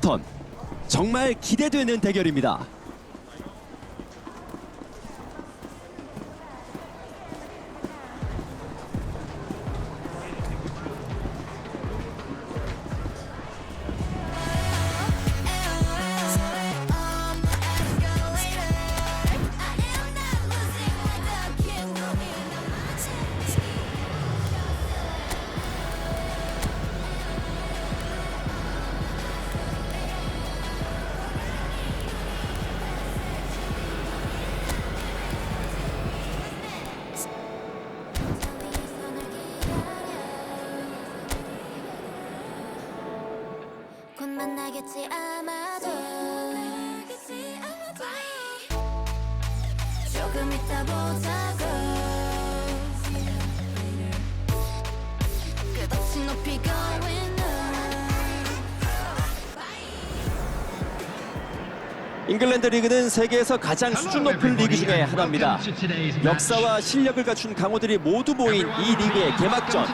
사우샘프턴 정말 기대되는 대결입니다. 곧 만나겠지 아마도. 조금 이따 보자고. 끝없이 높이 going up. 잉글랜드 리그는 세계에서 가장 수준 높은 리그 중에 하나입니다. 역사와 실력을 갖춘 강호들이 모두 모인 이 리그의 개막전.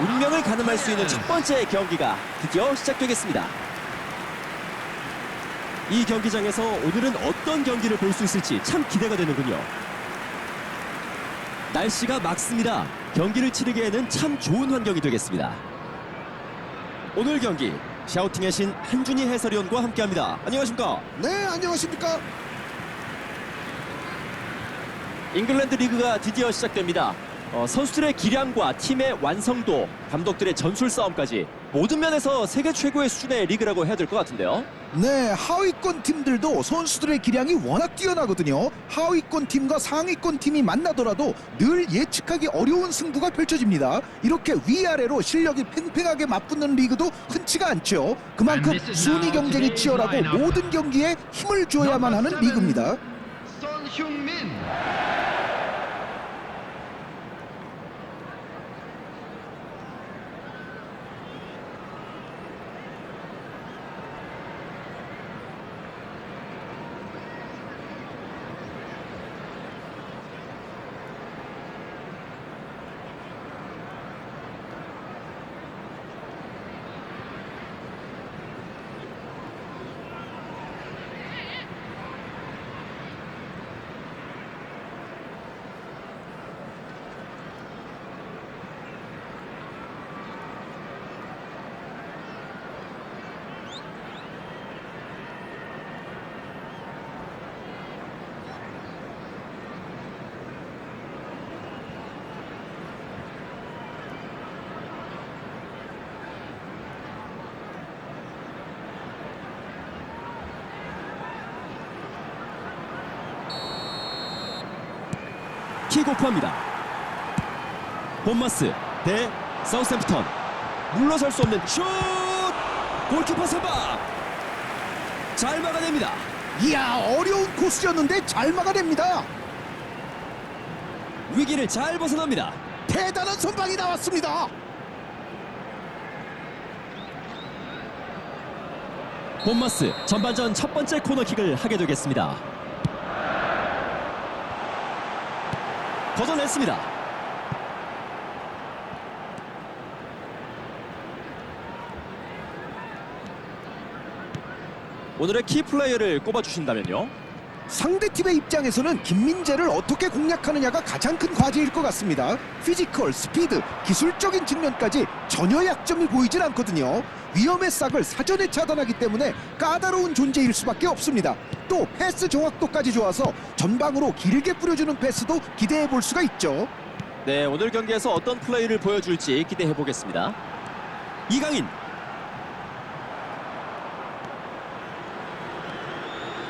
운명을 가늠할 수 있는 첫 번째 경기가 드디어 시작되겠습니다. 이 경기장에서 오늘은 어떤 경기를 볼 수 있을지 참 기대가 되는군요. 날씨가 맑습니다. 경기를 치르기에는 참 좋은 환경이 되겠습니다. 오늘 경기 샤우팅의 신 한준희 해설위원과 함께합니다. 안녕하십니까? 네, 안녕하십니까? 잉글랜드 리그가 드디어 시작됩니다. 어, 선수들의 기량과 팀의 완성도, 감독들의 전술 싸움까지 모든 면에서 세계 최고의 수준의 리그라고 해야 될 것 같은데요. 네, 하위권 팀들도 선수들의 기량이 워낙 뛰어나거든요. 하위권 팀과 상위권 팀이 만나더라도 늘 예측하기 어려운 승부가 펼쳐집니다. 이렇게 위아래로 실력이 팽팽하게 맞붙는 리그도 흔치가 않죠. 그만큼 순위 경쟁이 치열하고 모든 경기에 힘을 줘야만 하는 리그입니다. 손흥민 킥오프합니다. 본마스 대 사우샘프턴 물러설 수 없는 슛! 골키퍼 선방! 잘 막아냅니다. 이야, 어려운 코스였는데 잘 막아냅니다. 위기를 잘 벗어납니다. 대단한 선방이 나왔습니다. 본마스 전반전 첫 번째 코너킥을 하게 되겠습니다. 걷어냈습니다. 오늘의 키 플레이어를 꼽아주신다면요? 상대팀의 입장에서는 김민재를 어떻게 공략하느냐가 가장 큰 과제일 것 같습니다. 피지컬, 스피드, 기술적인 측면까지 전혀 약점이 보이질 않거든요. 위험의 싹을 사전에 차단하기 때문에 까다로운 존재일 수밖에 없습니다. 또 패스 정확도까지 좋아서 전방으로 길게 뿌려주는 패스도 기대해 볼 수가 있죠. 네, 오늘 경기에서 어떤 플레이를 보여줄지 기대해 보겠습니다. 이강인.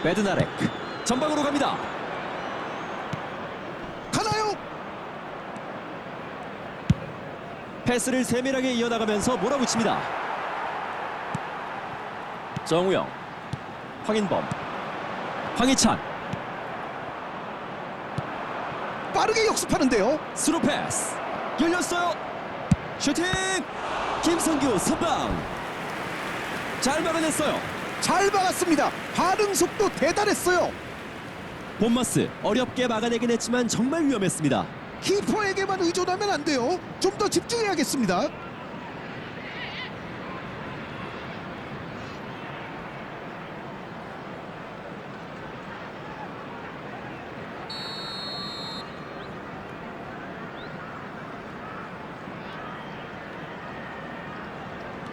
베드나렉. 전방으로 갑니다. 가나요? 패스를 세밀하게 이어나가면서 몰아붙입니다. 정우영. 황인범. 황희찬. 빠르게 역습하는데요. 스루 패스. 열렸어요. 슈팅. 김성규 선방. 잘 막아냈어요. 잘 막았습니다. 반응 속도 대단했어요. 본머스 어렵게 막아내긴 했지만 정말 위험했습니다. 키퍼에게만 의존하면 안 돼요. 좀 더 집중해야겠습니다.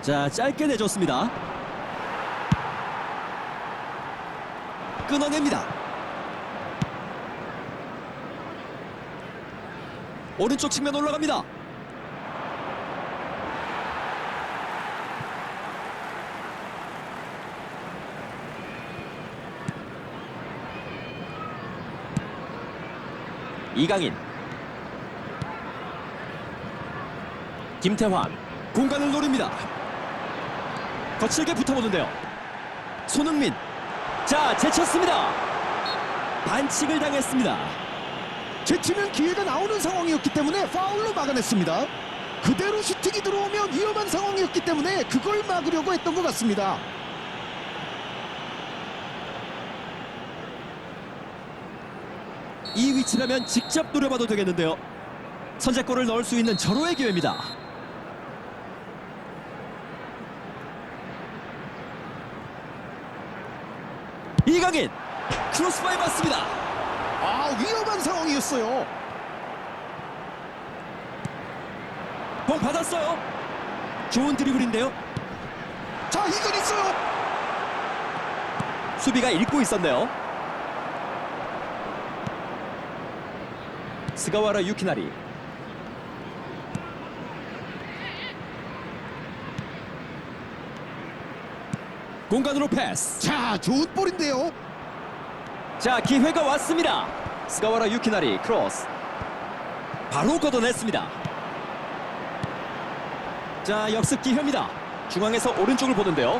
자 짧게 내줬습니다. 끊어냅니다. 오른쪽 측면 올라갑니다. 이강인. 김태환. 공간을 노립니다. 거칠게 붙어보는데요. 손흥민. 자 제쳤습니다. 반칙을 당했습니다 제치면 기회가 나오는 상황이었기 때문에 파울로 막아냈습니다. 그대로 슈팅이 들어오면 위험한 상황이었기 때문에 그걸 막으려고 했던 것 같습니다. 이 위치라면 직접 노려봐도 되겠는데요 선제골을 넣을 수 있는 절호의 기회입니다 이강인 크로스바에 맞습니다 아 위험한 상황이었어요. 공 받았어요 좋은 드리블인데요 자 이건 있어요. 수비가 읽고 있었네요. 스가와라 유키나리. 공간으로 패스. 자 좋은 볼인데요. 자 기회가 왔습니다. 스가와라 유키나리 크로스. 바로 걷어냈습니다. 자 역습 기회입니다. 중앙에서 오른쪽을 보는데요.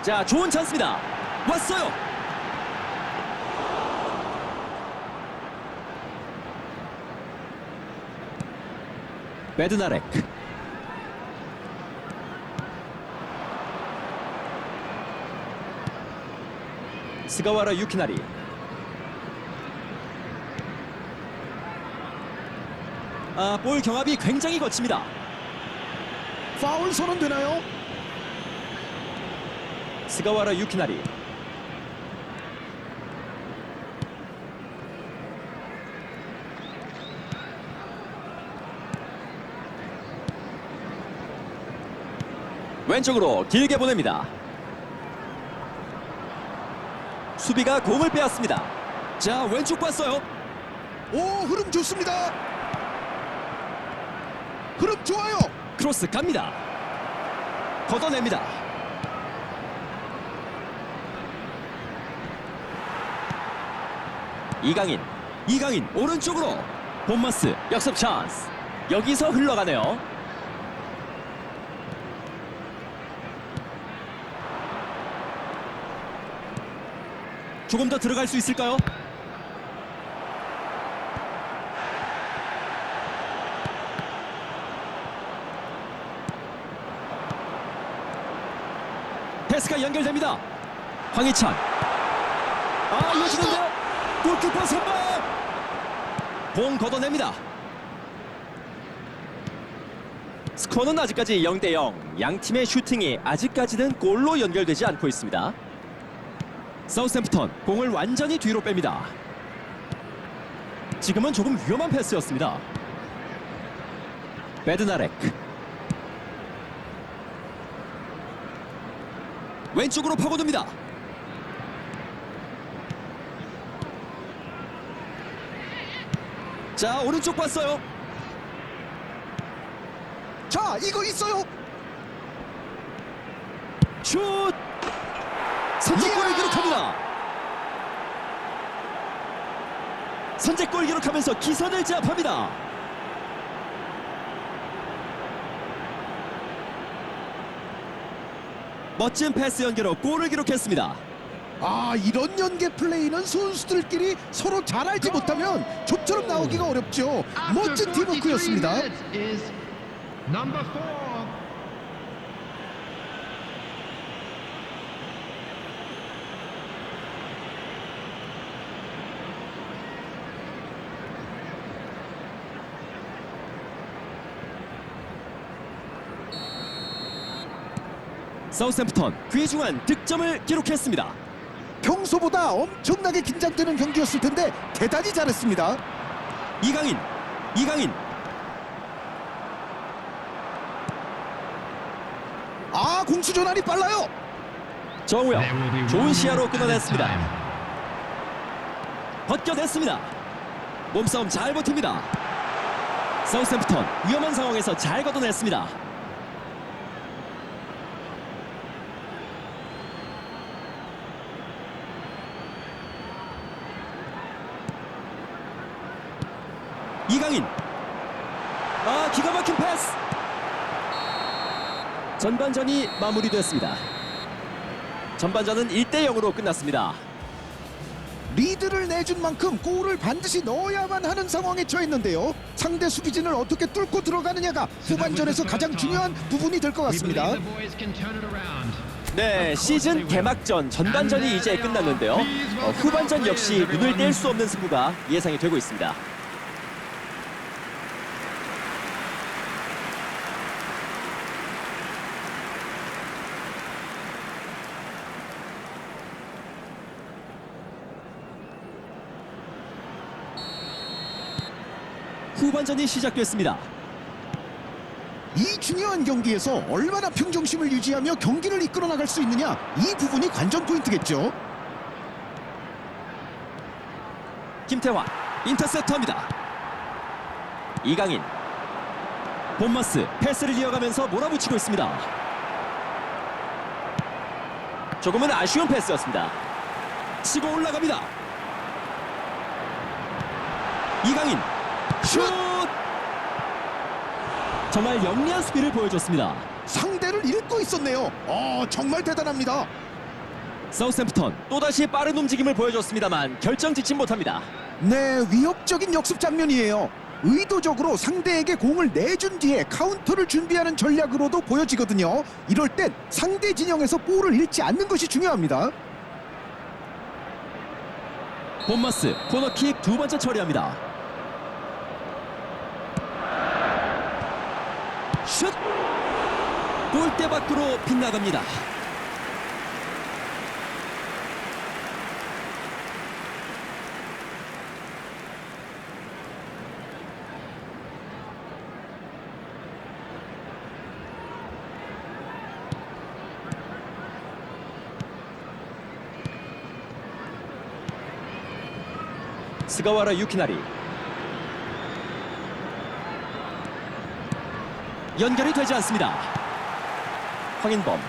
자 좋은 찬스입니다. 왔어요. 베드나렉 스가와라 유키나리 아, 볼 경합이 굉장히 거칩니다. 파울 선언 되나요? 스가와라 유키나리 왼쪽으로 길게 보냅니다. 수비가 공을 빼앗습니다. 자 왼쪽 봤어요. 오 흐름 좋습니다. 흐름 좋아요. 크로스 갑니다. 걷어냅니다. 이강인, 이강인 오른쪽으로 본마스 역습 찬스. 여기서 흘러가네요. 조금 더 들어갈 수 있을까요? 연결됩니다. 황희찬. 아, 이어지는데요. 골키퍼 선방. 공 걷어냅니다. 스코어는 아직까지 0대 0. 양 팀의 슈팅이 아직까지는 골로 연결되지 않고 있습니다. 사우스햄프턴 공을 완전히 뒤로 뺍니다. 지금은 조금 위험한 패스였습니다. 베드나렉 왼쪽으로 파고듭니다. 자 오른쪽 봤어요. 자 이거 있어요. 슛! 선제골을! 기록합니다. 선제골 기록하면서 기선을 제압합니다. 멋진 패스 연계로 골을 기록했습니다. 아 이런 연계 플레이는 선수들끼리 서로 잘 알지 못하면 좀처럼 나오기가 어렵죠. 멋진 팀워크였습니다. 사우스햄프턴 귀중한 득점을 기록했습니다. 평소보다 엄청나게 긴장되는 경기였을 텐데 대단히 잘했습니다. 이강인, 이강인 아 공수 전환이 빨라요. 정우영 좋은 시야로 끊어냈습니다. 벗겨냈습니다. 몸싸움 잘 버팁니다. 사우샘프턴 위험한 상황에서 잘 걷어냈습니다. 이강인 아 기가 막힌 패스 전반전이 마무리됐습니다. 전반전은 1대 0으로 끝났습니다. 리드를 내준 만큼 골을 반드시 넣어야만 하는 상황에 처했는데요. 상대 수비진을 어떻게 뚫고 들어가느냐가 후반전에서 가장 중요한 부분이 될 것 같습니다. 네, 시즌 개막전 전반전이 이제 끝났는데요. 어, 후반전 역시 눈을 뗄 수 없는 승부가 예상이 되고 있습니다. 후반전이 시작됐습니다. 이 중요한 경기에서 얼마나 평정심을 유지하며 경기를 이끌어 나갈 수 있느냐 이 부분이 관전 포인트겠죠. 김태환 인터셉터입니다. 이강인 본머스 패스를 이어가면서 몰아붙이고 있습니다. 조금은 아쉬운 패스였습니다. 치고 올라갑니다. 이강인 슛! 정말 영리한 수비를 보여줬습니다. 상대를 읽고 있었네요. 어 정말 대단합니다. 사우샘프턴 또다시 빠른 움직임을 보여줬습니다만 결정 짓진 못합니다. 네 위협적인 역습 장면이에요. 의도적으로 상대에게 공을 내준 뒤에 카운터를 준비하는 전략으로도 보여지거든요. 이럴 땐 상대 진영에서 볼을 잃지 않는 것이 중요합니다. 본머스 코너킥 두 번째 처리합니다. 슛! 골대 밖으로 빗나갑니다. 스가와라 유키나리 연결이 되지 않습니다. 황인범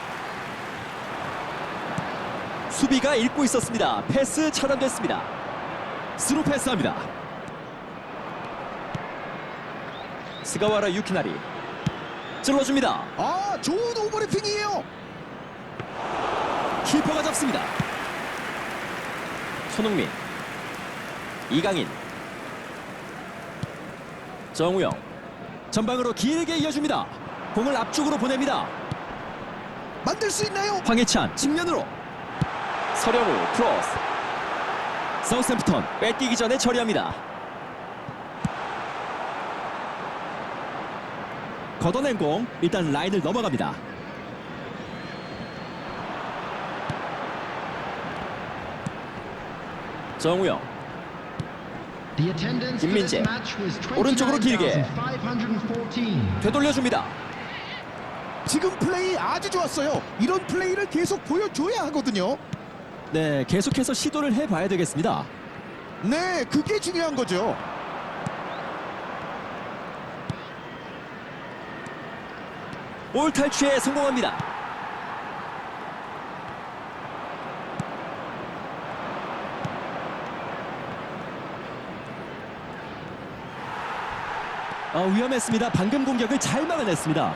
수비가 읽고 있었습니다. 패스 차단됐습니다. 스루 패스합니다. 스가와라 유키나리 찔러줍니다. 아 좋은 오버래핑이에요. 키퍼가 잡습니다. 손흥민 이강인 정우영 전방으로 길게 이어줍니다. 공을 앞쪽으로 보냅니다. 만들 수 있나요? 황희찬 측면으로 서령우 크로스 사우샘프턴 뺏기기 전에 처리합니다. 걷어낸 공 일단 라인을 넘어갑니다. 정우영 김민재. 오른쪽으로 길게. 29,514. 되돌려줍니다. 지금 플레이 아주 좋았어요. 이런 플레이를 계속 보여줘야 하거든요. 네, 계속해서 시도를 해봐야 되겠습니다. 네, 그게 중요한 거죠. 볼 탈취에 성공합니다. 어, 위험했습니다. 방금 공격을 잘 막아냈습니다.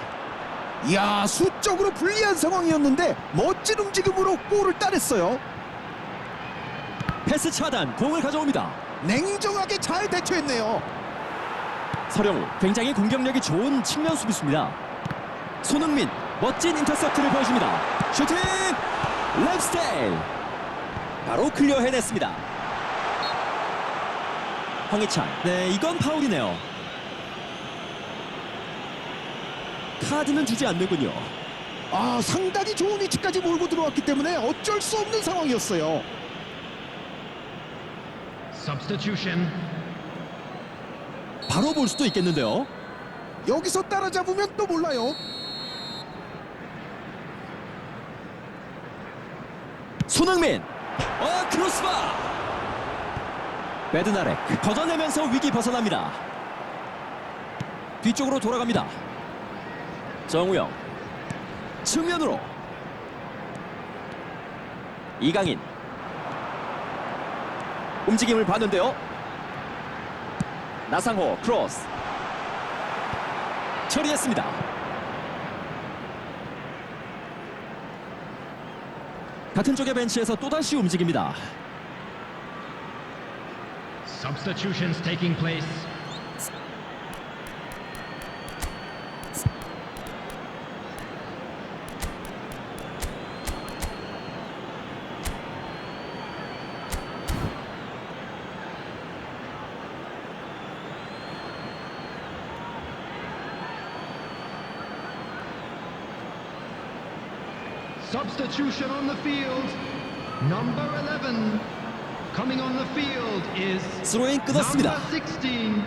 이야, 수적으로 불리한 상황이었는데 멋진 움직임으로 골을 따냈어요. 패스 차단, 공을 가져옵니다. 냉정하게 잘 대처했네요. 서령우, 굉장히 공격력이 좋은 측면 수비수입니다. 손흥민, 멋진 인터셉트를 보여줍니다. 슈팅! 랩스테일! 바로 클리어 해냈습니다. 황희찬, 네, 이건 파울이네요. 카드는 주지 않는군요. 아, 상당히 좋은 위치까지 몰고 들어왔기 때문에 어쩔 수 없는 상황이었어요. Substitution. 바로 볼 수도 있겠는데요. 여기서 따라잡으면 또 몰라요. 손흥민. 어 크로스바. 베드나렉 걷어내면서 위기 벗어납니다. 뒤쪽으로 돌아갑니다. 정우영 측면으로 이강인 움직임을 봤는데요. 나상호 크로스 처리했습니다. 같은 쪽의 벤치에서 또다시 움직입니다. Substitutions taking place. Substitution on the field. Number 11. Coming on the field is 스로인 끊었습니다. number 16.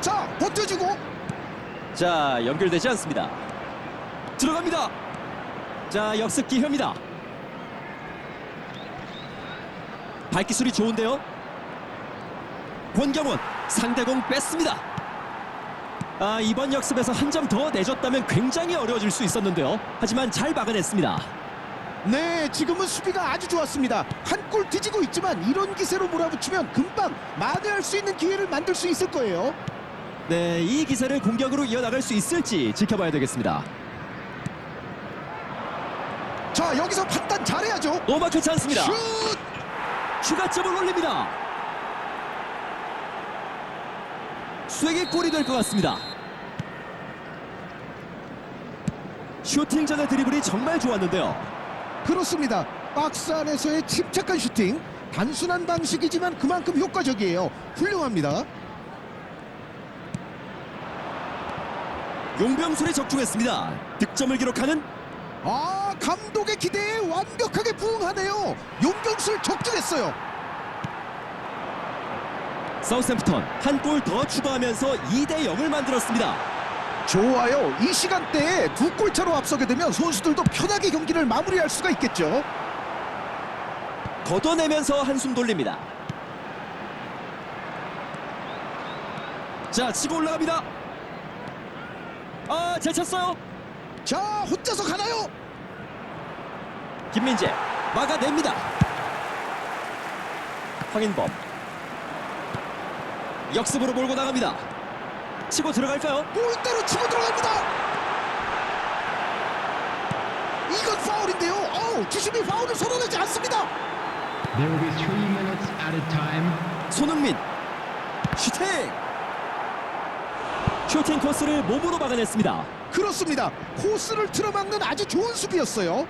자, 버텨주고 자 연결되지 않습니다. 들어갑니다. 자 역습 기회입니다. 발기술이 좋은데요. 권경원 상대공 뺐습니다. 아 이번 역습에서 한 점 더 내줬다면 굉장히 어려워질 수 있었는데요. 하지만 잘 막아냈습니다. 네, 지금은 수비가 아주 좋았습니다. 한 골 뒤지고 있지만 이런 기세로 몰아붙이면 금방 만회할 수 있는 기회를 만들 수 있을 거예요. 네, 이 기세를 공격으로 이어나갈 수 있을지 지켜봐야 되겠습니다. 자, 여기서 판단 잘해야죠. 노마크 찬스입니다. 슛! 추가점을 올립니다. 수에게 골이 될 것 같습니다. 슈팅 전의 드리블이 정말 좋았는데요. 그렇습니다. 박스 안에서의 침착한 슈팅. 단순한 방식이지만 그만큼 효과적이에요. 훌륭합니다. 용병술에 적중했습니다. 득점을 기록하는 아, 감독의 기대에 완벽하게 부응하네요. 용병술 적중했어요. 사우샘프턴 한 골 더 추가하면서 2대 0을 만들었습니다. 좋아요. 이 시간대에 두 골차로 앞서게 되면 선수들도 편하게 경기를 마무리할 수가 있겠죠. 걷어내면서 한숨 돌립니다. 자, 치고 올라갑니다. 아, 잘 찼어요. 자, 혼자서 가나요? 김민재 막아냅니다. 황인범 역습으로 몰고 나갑니다. 치고 들어갈까요? 골대로 치고 들어갑니다. 이건 파울인데요. 어우, 주심이 파울을 선언하지 않습니다. There will be three minutes added time. 손흥민 슈팅 슈팅 코스를 몸으로 막아냈습니다. 그렇습니다. 코스를 틀어막는 아주 좋은 수비였어요.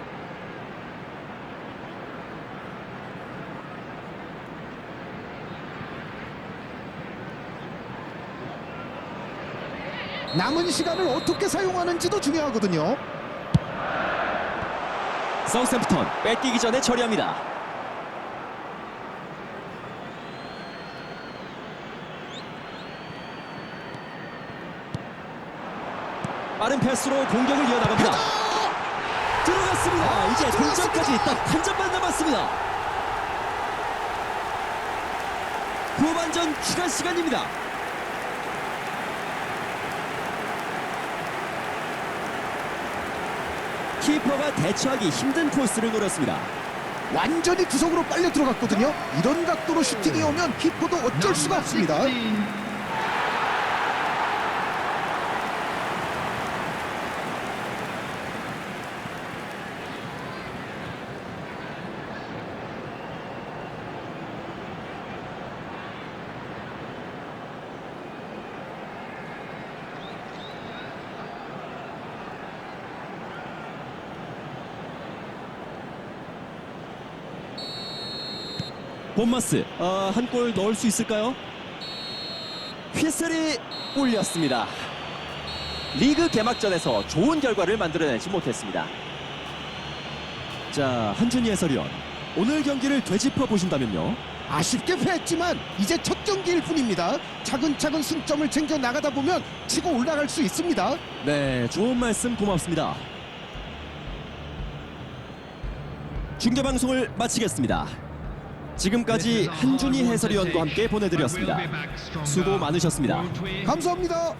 남은 시간을 어떻게 사용하는지도 중요하거든요. 사우샘프턴 뺏기기 전에 처리합니다. 빠른 패스로 공격을 이어나갑니다. 들어갔습니다. 이제 동점까지 딱 한 점만 남았습니다. 후반전 추가 시간입니다. 키퍼가 대처하기 힘든 코스를 노렸습니다. 완전히 구석으로 빨려 들어갔거든요. 이런 각도로 슈팅이 오면 키퍼도 어쩔 수가 없습니다. 본마스 어, 아, 한골 넣을 수 있을까요? 휘슬이 울렸습니다. 리그 개막전에서 좋은 결과를 만들어내지 못했습니다. 자 한준희 해설위원 오늘 경기를 되짚어 보신다면요. 아쉽게 패했지만 이제 첫 경기일 뿐입니다. 차근차근 승점을 챙겨 나가다 보면 치고 올라갈 수 있습니다. 네 좋은 말씀 고맙습니다. 중계 방송을 마치겠습니다. 지금까지 한준희 해설위원과 함께 보내드렸습니다. 수고 많으셨습니다. 감사합니다.